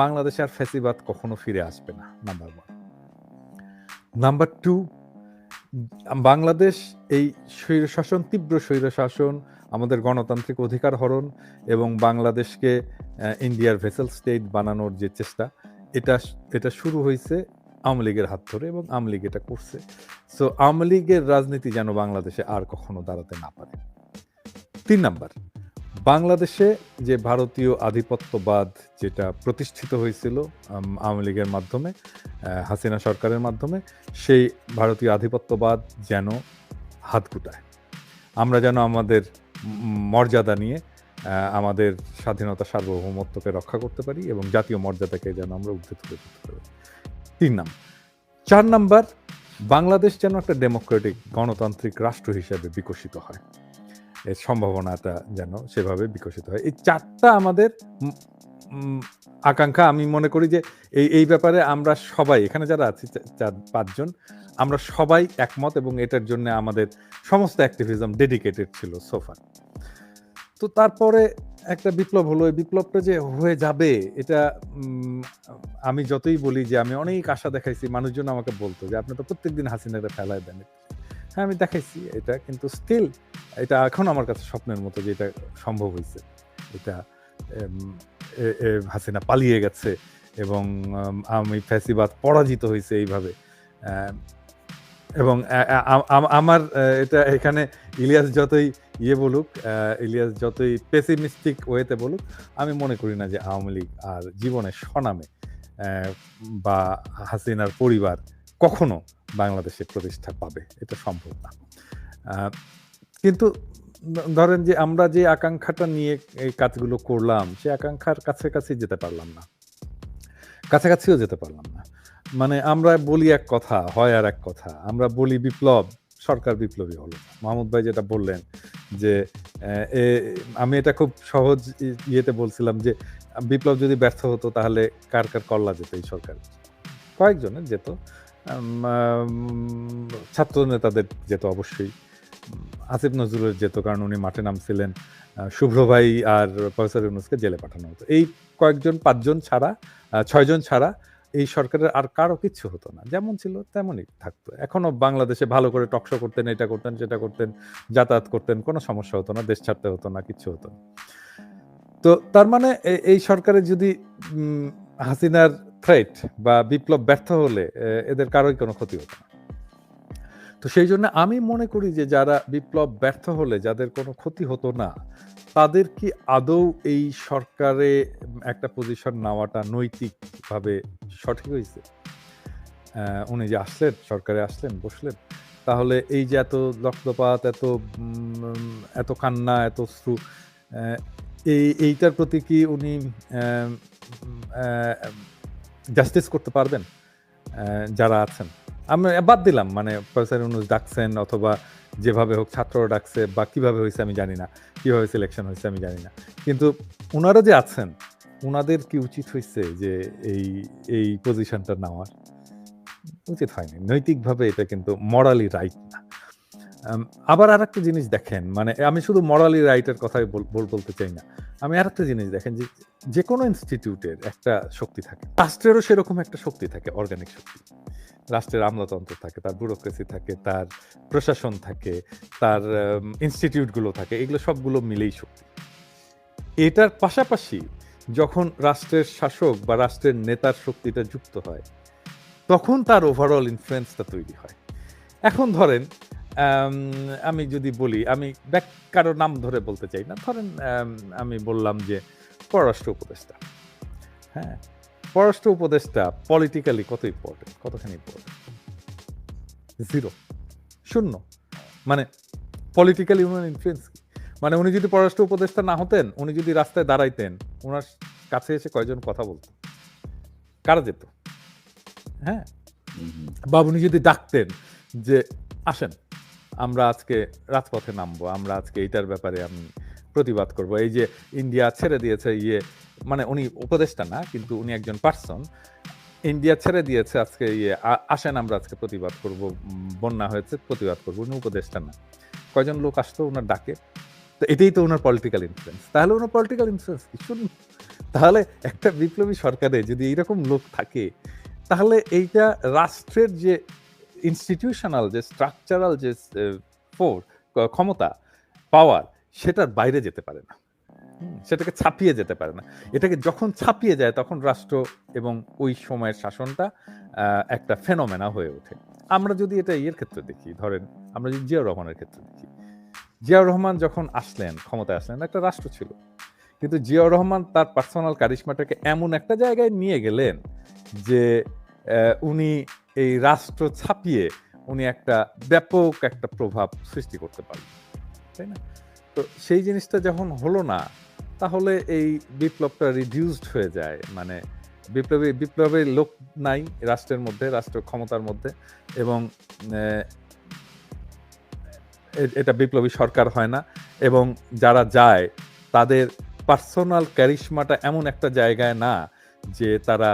বাংলাদেশে আর ফ্যাসিবাদ কখনো ফিরে আসবে না number one number two Bangladesh এই স্বৈরশাসন, তীব্র স্বৈরশাসন, আমাদের গণতান্ত্রিক অধিকার হরণ এবং বাংলাদেশকে ইন্ডিয়ার ভেসেল স্টেট বানানোর যে চেষ্টা, এটা এটা শুরু হয়েছে আওয়ামী লীগের হাত ধরে এবং আওয়ামী লীগ এটা করছে। সো আওয়ামী লীগের রাজনীতি যেন বাংলাদেশে আর কখনো দাঁড়াতে না পারে। তিন নাম্বার বাংলাদেশে যে ভারতীয় আধিপত্যবাদ যেটা প্রতিষ্ঠিত হয়েছিল আওয়ামী লীগের মাধ্যমে হাসিনা সরকারের মাধ্যমে, সেই ভারতীয় আধিপত্যবাদ যেন হাত গুটায়। আমরা যেন আমাদের মর্যাদা নিয়ে আমাদের স্বাধীনতা সার্বভৌমত্বকে রক্ষা করতে পারি এবং জাতীয় মর্যাদাকে যেন আমরা ঊর্ধ্বে তুলে ধরতে পারি। তিন নাম্বার। চার নাম্বার, বাংলাদেশ যেন একটা ডেমোক্রেটিক গণতান্ত্রিক রাষ্ট্র হিসেবে বিকশিত হয়। এর সম্ভাবনাটা যেন সেভাবে বিকশিত হয়। এই চারটা আমাদের আকাঙ্ক্ষা। আমি মনে করি যে এই এই ব্যাপারে আমরা সবাই, এখানে যারা আছি চার পাঁচজন, আমরা সবাই একমত এবং এটার জন্য আমাদের সমস্ত অ্যাক্টিভিজম ডেডিকেটেড ছিল সোফার তো তারপরে একটা বিপ্লব হলো। এই বিপ্লবটা যে হয়ে যাবে, এটা আমি যতই বলি যে আমি অনেক আশা দেখাইছি, মানুষজন আমাকে বলতো যে আপনি তো প্রত্যেকদিন হাসিনাটা ফেলায় দেন। হ্যাঁ আমি দেখাইছি এটা, কিন্তু স্টিল এটা এখন আমার কাছে স্বপ্নের মতো যে এটা সম্ভব হয়েছে এটা হাসিনা পালিয়ে গেছে এবং, আমি ফ্যাসিবাদ পরাজিত হয়েছে এইভাবে। এবং আমার এটা এখানে ইলিয়াস যতই ইয়ে বলুক ইলিয়াস যতই পেসিমিস্টিক ওয়েতে বলুক, আমি মনে করি না যে আওয়ামী লীগ আর জীবনে স্বনামে বা হাসিনার পরিবার কখনো বাংলাদেশে প্রতিষ্ঠা পাবে, এটা সম্ভব না। কিন্তু ধরেন যে আমরা যে আকাঙ্ক্ষাটা নিয়ে এই কাজগুলো করলাম, সে আকাঙ্ক্ষার কাছে কাছে যেতে পারলাম না। কাছাকাছিও যেতে পারলাম না। মানে আমরা বলি এক কথা, হয় আর এক কথা, আমরা বলি বিপ্লব, সরকার বিপ্লবী হলো। মাহমুদ ভাই যেটা বললেন যে আমি এটা খুব সহজ ইয়েতে বলছিলাম যে, বিপ্লব যদি ব্যর্থ হতো তাহলে কার কার কল্লা যেত এই সরকার? কয়েকজনের যেত। ছাত্র নেতাদের যেত অবশ্যই আসিফ নজরুলের যেত কারণ উনি মাঠে নামছিলেন শুভ্র ভাই আর প্রফেসর ইউনুসকে জেলে পাঠানো হতো। এই কয়েকজন, পাঁচজন ছাড়া ছয়জন ছাড়া এই সরকারের আর কারও কিচ্ছু হতো না। যেমন ছিল তেমনই থাকতো। এখনও বাংলাদেশে ভালো করে টকশো করতেন, এটা করতেন, সেটা করতেন, যাতায়াত করতেন, কোনো সমস্যা হতো না, দেশ ছাড়তে হতো না, কিচ্ছু হতো না। তো তার মানে এই সরকারের যদি হাসিনার থ্রেট বা বিপ্লব ব্যর্থ হলে এদের কারোই কোনো ক্ষতি হতো না। তো সেই জন্য আমি মনে করি যে যারা বিপ্লব ব্যর্থ হলে, যাদের কোনো ক্ষতি হতো না, তাদের কি আদৌ এই সরকারে একটা পজিশন নেওয়াটা নৈতিকভাবে সঠিক হয়েছে? উনি যে আসলেন, সরকারে আসলেন, বসলেন, তাহলে এই যে এত রক্তপাত এত এত কান্না, এত শ্রু এই, এইটার প্রতি কি উনি জাস্টিস করতে পারবেন যারা আছেন। আমি বাদ দিলাম মানে প্রফেসর ইউনুস ডাকছেন অথবা যেভাবে হোক ছাত্ররা ডাকছে বা কীভাবে হয়েছে আমি জানি না, কীভাবে সিলেকশন হয়েছে আমি জানি না। কিন্তু ওনারা যে আছেন ওনাদের কি উচিত হয়েছে যে এই এই পজিশনটা নেওয়ার? উচিত হয়নি। নৈতিকভাবে এটা কিন্তু মরালি রাইট না। আবার আর একটা জিনিস দেখেন মানে আমি শুধু মরালি রাইটের কথাই বল- বল- বলতে চাই না। আমি আর একটা জিনিস দেখেন যে যে কোনো ইনস্টিটিউটের একটা শক্তি থাকে। রাষ্ট্রেরও সেরকম একটা শক্তি থাকে অর্গানিক শক্তি। রাষ্ট্রের আমলাতন্ত্র থাকে, তার ব্যুরোক্রেসি থাকে, তার প্রশাসন থাকে, তার ইনস্টিটিউটগুলো থাকে, এগুলো সবগুলো মিলেই শক্তি। এটার পাশাপাশি যখন রাষ্ট্রের শাসক বা রাষ্ট্রের নেতার শক্তিটা যুক্ত হয়, তখন তার ওভারঅল ইনফ্লুয়েন্সটা তৈরি হয়। এখন ধরেন আম, যদি বলি আমি ব্যাক কারও নাম ধরে বলতে চাই না। ধরেন আমি বললাম যে পররাষ্ট্র উপদেষ্টা। হ্যাঁ পররাষ্ট্র উপদেষ্টা পলিটিক্যালি কত ইম্পর্টেন্ট কতখানি ইম্পর্টেন্ট জিরো শূন্য। মানে পলিটিক্যালি উনার ইনফ্লুয়েন্স কি? মানে উনি যদি পররাষ্ট্র উপদেষ্টা না হতেন উনি যদি রাস্তায় দাঁড়াইতেন ওনার কাছে এসে কয়জন কথা বলতেন? কারা যেত? হ্যাঁ? বা উনি যদি ডাকতেন যে আসেন। আমরা আজকে রাজপথে নামবো, আমরা আজকে এইটার ব্যাপারে আমি প্রতিবাদ করব। এই যে ইন্ডিয়া ছেড়ে দিয়েছে ইয়ে মানে উনি উপদেষ্টা না, কিন্তু উনি একজন পার্সন ইন্ডিয়া ছেড়ে দিয়েছে আজকে ইয়ে আসেন, আমরা আজকে প্রতিবাদ করব। বন্যা হয়েছে, প্রতিবাদ করব। উনি উপদেষ্টা না। কয়জন লোক আসতো ওনার ডাকে? তো এটাই তো ওনার পলিটিক্যাল ইনফ্লুয়েন্স তাহলে ওনার পলিটিক্যাল ইনফ্লুয়েন্স কিছু তাহলে একটা বিপ্লবী সরকারে যদি এইরকম লোক থাকে, তাহলে এইটা রাষ্ট্রের যে ইনস্টিটিউশনাল যে স্ট্রাকচারাল যে ফোর ক্ষমতা পাওয়ার সেটার বাইরে যেতে পারে না। সেটাকে ছাপিয়ে যেতে পারে না। এটাকে যখন ছাপিয়ে যায়, তখন রাষ্ট্র এবং ওই সময়ের শাসনটা একটা ফেনোমেনা হয়ে ওঠে। আমরা যদি এটা ইয়ের ক্ষেত্রে দেখি, ধরেন আমরা যদি জিয়াউর রহমানের ক্ষেত্রে দেখি। জিয়াউর রহমান যখন আসলেন, ক্ষমতায় আসলেন, একটা রাষ্ট্র ছিল। কিন্তু জিয়াউর রহমান তার পার্সোনাল কারিশমাটাকে এমন একটা জায়গায় নিয়ে গেলেন যে উনি এই রাষ্ট্র ছাপিয়ে উনি একটা ব্যাপক একটা প্রভাব সৃষ্টি করতে পারলেন তাই না? তো সেই জিনিসটা যখন হলো না, তাহলে এই বিপ্লবটা রিডিউসড হয়ে যায়। মানে বিপ্লবী বিপ্লবের লোক নাই রাষ্ট্রের মধ্যে, রাষ্ট্র ক্ষমতার মধ্যে এবং এটা বিপ্লবী সরকার হয় না এবং যারা যায়, তাদের পার্সোনাল ক্যারিশমাটা এমন একটা জায়গায় না যে তারা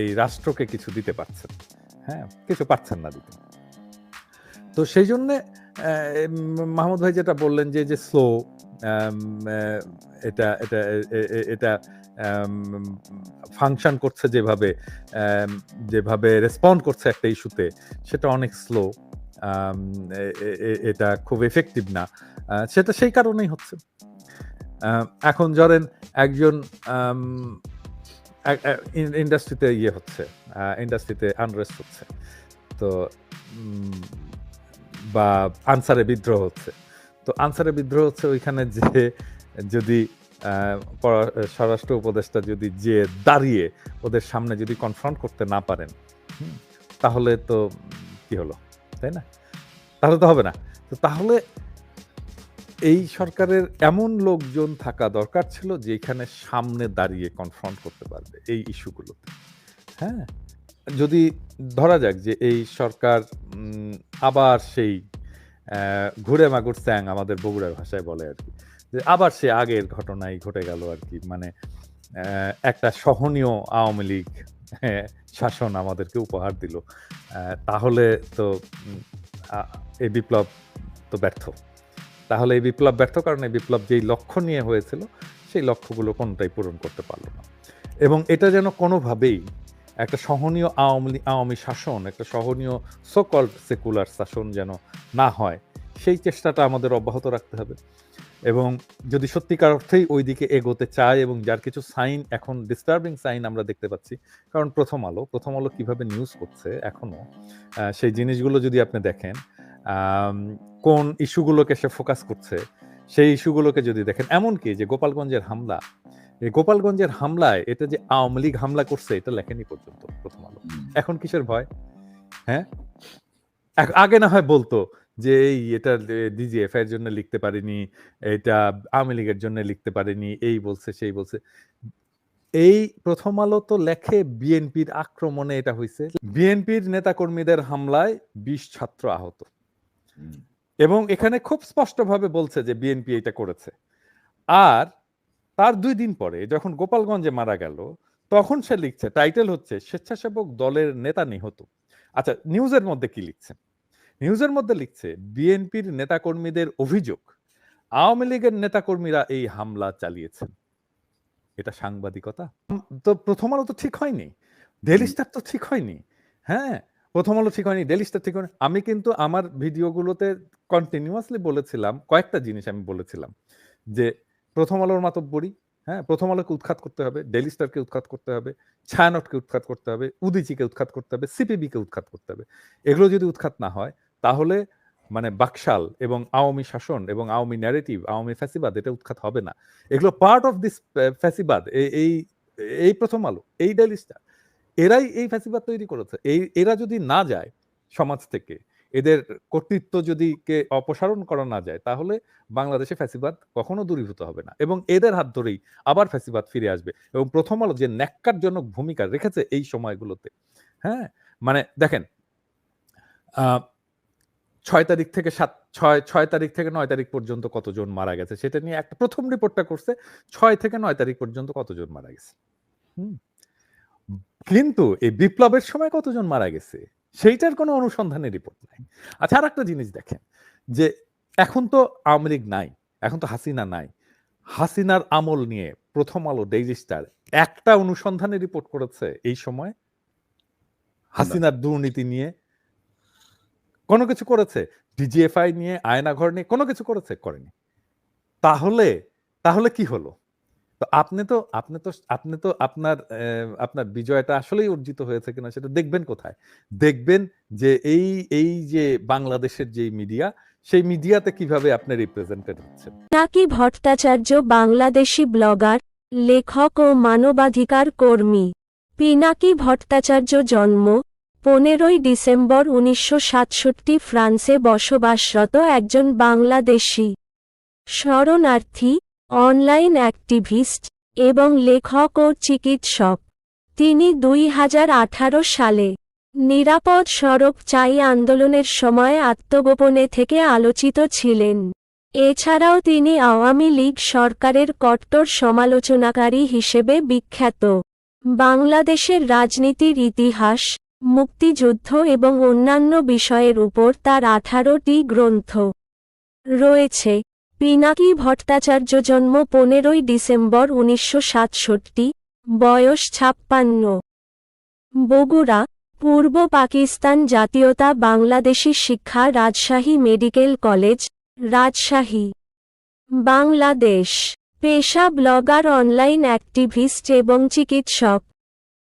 এই রাষ্ট্রকে কিছু দিতে পারছেন হ্যাঁ কিছু পারছেন না দিতে। তো সেই জন্যে মাহমুদ ভাই যেটা বললেন যে যে স্লো এটা এটা এটা ফাংশন করছে যেভাবে যেভাবে রেসপন্ড করছে একটা ইস্যুতে সেটা অনেক স্লো এটা খুব এফেক্টিভ না। সেটা সেই কারণেই হচ্ছে। এখন ধরেন একজন ইন্ডাস্ট্রিতে ইয়ে হচ্ছে ইন্ডাস্ট্রিতে আনরেস্ট হচ্ছে। তো বা আনসারে বিদ্রোহ হচ্ছে। তো আনসারে বিদ্রোহ হচ্ছে ওইখানে যে, যদি স্বরাষ্ট্র উপদেষ্টা যদি যে দাঁড়িয়ে ওদের সামনে যদি কনফ্রন্ট করতে না পারেন তাহলে তো কি হলো? তাই না? তাহলে তো হবে না। তো তাহলে এই সরকারের এমন লোকজন থাকা দরকার ছিল যে যেখানে সামনে দাঁড়িয়ে কনফ্রন্ট করতে পারবে এই ইস্যুগুলোতে। হ্যাঁ? যদি ধরা যাক যে এই সরকার আবার সেই ঘুরে মাগুর স্যাং আমাদের বগুড়ার ভাষায় বলে আর কি। যে আবার সে আগের ঘটনাই ঘটে গেল আর কি। মানে একটা সহনীয় আওয়ামী লীগ শাসন আমাদেরকে উপহার দিল। তাহলে তো এই বিপ্লব তো ব্যর্থ। তাহলে এই বিপ্লব ব্যর্থ কারণ বিপ্লব যেই লক্ষ্য নিয়ে হয়েছিল, সেই লক্ষ্যগুলো কোনোটাই পূরণ করতে পারল না। এবং এটা যেন কোনোভাবেই একটা সহনীয় আওয়ামী আওয়ামী শাসন, একটা সহনীয় সোকল্ড সেকুলার শাসন যেন না হয়, সেই চেষ্টাটা আমাদের অব্যাহত রাখতে হবে। এবং যদি সত্যিকার অর্থেই ওই দিকে এগোতে চায় এবং যার কিছু সাইন, এখন ডিস্টার্বিং সাইন আমরা দেখতে পাচ্ছি, কারণ প্রথম আলো প্রথম আলো কীভাবে নিউজ করছে এখনও সেই জিনিসগুলো যদি আপনি দেখেন কোন ইস্যুগুলোকে সে ফোকাস করছে সেই ইস্যুগুলোকে যদি দেখেন এমনকি যে গোপালগঞ্জের হামলা এই গোপালগঞ্জের হামলায় এটা যে আওয়ামী লীগ হামলা করছে এটা লেখেনি পর্যন্ত প্রথম আলো। এখন কিসের ভয়? হ্যাঁ? আগে না হয় বলতো যে এই এটা ডিজিএফ এর জন্য লিখতে পারিনি এটা আওয়ামী লীগের জন্য লিখতে পারিনি এই বলছে সেই বলছে। এই প্রথম আলো তো লেখে বিএনপির আক্রমণে এটা হয়েছে বিএনপির নেতাকর্মীদের হামলায় বিশ ছাত্র আহত। এবং এখানে খুব স্পষ্টভাবে বলছে যে বিএনপি এটা করেছে। আর তার দুই দিন পরে যখন গোপালগঞ্জে মারা গেল তখন সে লিখছে টাইটেল হচ্ছে স্বেচ্ছাসেবক দলের নেতা নিহত। আচ্ছা নিউজের মধ্যে কি লিখছে? নিউজের মধ্যে লিখছে বিএনপির নেতাকর্মীদের অভিযোগ আওয়ামী লীগের নেতাকর্মীরা এই হামলা চালিয়েছেন। এটা সাংবাদিকতা? তো প্রথম আলো তো ঠিক হয়নি। ডেলি স্টার তো ঠিক হয়নি। হ্যাঁ প্রথম আলো ঠিক হয়নি ডেলি স্টার ঠিক হয়নি। আমি কিন্তু আমার ভিডিওগুলোতে কন্টিনিউয়াসলি বলেছিলাম, কয়েকটা জিনিস আমি বলেছিলাম যে প্রথম আলোর মাতব্বরি হ্যাঁ প্রথম আলোকে উৎখাত করতে হবে ডেলি স্টারকে উৎখাত করতে হবে, ছায়ানটকে উৎখাত করতে হবে, উদিচিকে উৎখাত করতে হবে, সিপিবিকে উৎখাত করতে হবে। এগুলো যদি উৎখাত না হয়, তাহলে মানে বাকশাল এবং আওয়ামী শাসন এবং আওয়ামী ন্যারেটিভ আওয়ামী ফ্যাসিবাদ, এটা উৎখাত হবে না। এগুলো পার্ট অফ দিস ফ্যাসিবাদ এই, এই- প্রথম আলো, এই ডেলি স্টার। এরাই এই ফ্যাসিবাদ তৈরি করেছে। এই, এরা যদি না যায় সমাজ থেকে, এদের কর্তৃত্ব যদি কে অপসারণ করা না যায়, তাহলে বাংলাদেশে ফ্যাসিবাদ কখনো দূরীভূত হবে না। এবং এদের হাত ধরেই আবার ফ্যাসিবাদ ফিরে আসবে। এবং প্রথম আলো যে ন্যাক্কারজনক ভূমিকা রেখেছে এই সময়গুলোতে হ্যাঁ? মানে দেখেন ছয় তারিখ থেকে সাত, ছয় ছয় তারিখ থেকে নয় তারিখ পর্যন্ত কতজন মারা গেছে, সেটা নিয়ে একটা প্রথম রিপোর্টটা করছে, ছয় থেকে নয় তারিখ পর্যন্ত কতজন মারা গেছে। হুম। কিন্তু এই বিপ্লবের সময় কতজন মারা গেছে, সেইটার কোনো অনুসন্ধানের রিপোর্ট নাই। আচ্ছা আর একটা জিনিস দেখেন, যে এখন তো আওয়ামী লীগ নাই, এখন তো হাসিনা নাই। হাসিনার আমল নিয়ে প্রথম আলো ডেইলি স্টার একটা অনুসন্ধানে রিপোর্ট করেছে এই সময়। হাসিনার দুর্নীতি নিয়ে কোনো কিছু করেছে ডিজিএফআই নিয়ে, আয়নাঘর নিয়ে কোনো কিছু করেছে, করেনি। তাহলে তাহলে কি হলো? তো আপনি তো আপনি তো আপনি তো আপনার আপনার বিজয়টা আসলেই অর্জিত হয়েছে কিনা সেটা দেখবেন কোথায়? দেখবেন যে এই এই যে বাংলাদেশের যে মিডিয়া, সেই মিডিয়াতে কীভাবে আপনি রিপ্রেজেন্টেড হচ্ছেন। পিনাকি ভট্টাচার্য বাংলাদেশি ব্লগার, লেখক ও মানবাধিকার কর্মী? পিনাকি ভট্টাচার্য জন্ম পনেরোই ডিসেম্বর উনিশশো সাতষট্টি ফ্রান্সে বসবাসরত একজন বাংলাদেশি। শরণার্থী অনলাইন অ্যাক্টিভিস্ট এবং লেখক ও চিকিৎসক। তিনি দুই হাজার আঠারো সালে নিরাপদ সড়ক চাই আন্দোলনের সময় আত্মগোপনে থেকে আলোচিত ছিলেন। এছাড়াও তিনি আওয়ামী লীগ সরকারের কট্টর সমালোচনাকারী হিসেবে বিখ্যাত। বাংলাদেশের রাজনীতির ইতিহাস, মুক্তিযুদ্ধ এবং অন্যান্য বিষয়ের উপর তার আঠারোটি গ্রন্থ রয়েছে। পিনাকি ভট্টাচার্য জন্ম পনেরোই ডিসেম্বর উনিশশো সাতষট্টি, বয়স ছাপ্পান্ন। বগুড়া, পূর্ব পাকিস্তান জাতীয়তা বাংলাদেশি শিক্ষা রাজশাহী মেডিকেল কলেজ, রাজশাহী। বাংলাদেশ পেশা ব্লগার অনলাইন অ্যাক্টিভিস্ট এবং চিকিৎসক।